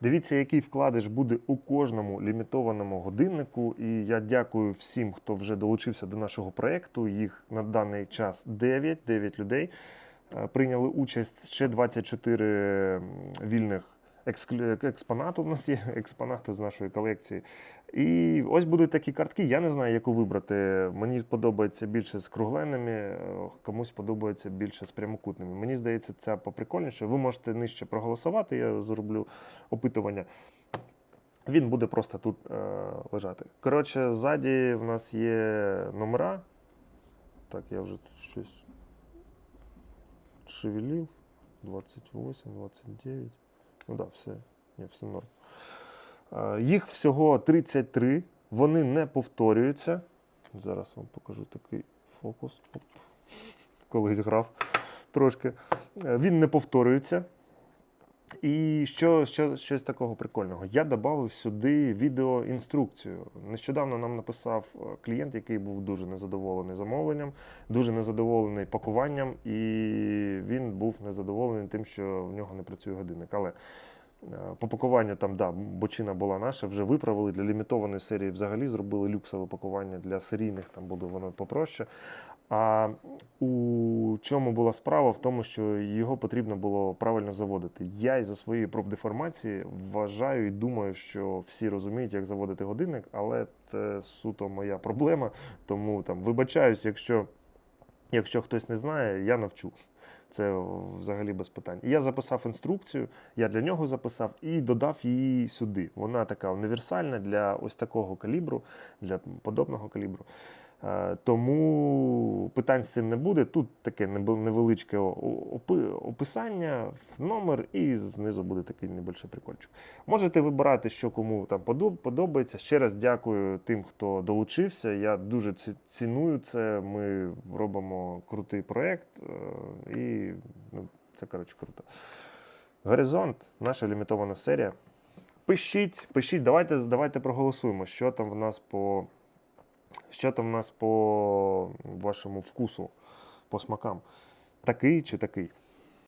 Дивіться, який вкладиш буде у кожному лімітованому годиннику. І я дякую всім, хто вже долучився до нашого проєкту. Їх на даний час 9, 9 людей. Е, Прийняли участь ще 24 вільних експонату. У нас є експонати з нашої колекції. І ось будуть такі картки. Я не знаю, яку вибрати. Мені подобається більше з кругленими, е, комусь подобається більше з прямокутними. Мені здається, ця поприкольніше. Ви можете нижче проголосувати. Я зроблю опитування. Він буде просто тут е, лежати. Коротше, ззаді в нас є номера. Так, я вже тут щось шевелів. 28, 29. Ну да, все. Ні, все норм. Е, Їх всього 33, вони не повторюються. Зараз вам покажу такий фокус. Колись грав трошки. Е, Він не повторюється. І що, що, щось такого прикольного. Я додав сюди відеоінструкцію. Нещодавно нам написав е, клієнт, який був дуже незадоволений замовленням, дуже незадоволений пакуванням, і він був незадоволений тим, що в нього не працює годинник. Але е, по пакуванню там, да, бочина була наша, вже виправили для лімітованої серії. Взагалі зробили люксове пакування для серійних, там буде воно попроще. А у чому була справа? В тому, що його потрібно було правильно заводити. Я із-за своєї профдеформації вважаю і думаю, що всі розуміють, як заводити годинник, але це суто моя проблема. Тому там вибачаюсь, якщо, якщо хтось не знає, я навчу. Це взагалі без питань. І я записав інструкцію, я для нього записав і додав її сюди. Вона така універсальна для ось такого калібру, для подобного калібру. Е, Тому питань з цим не буде. Тут таке невеличке описання, номер, і знизу буде такий небольший прикольчик. Можете вибирати, що кому там подобається. Ще раз дякую тим, хто долучився. Я дуже ціную це. Ми робимо крутий проєкт, е, і ну, це коротше круто. Горизонт, наша лімітована серія. Пишіть, пишіть, давайте, давайте проголосуємо, що там в нас по. Що там у нас по вашому вкусу, по смакам? Такий чи такий?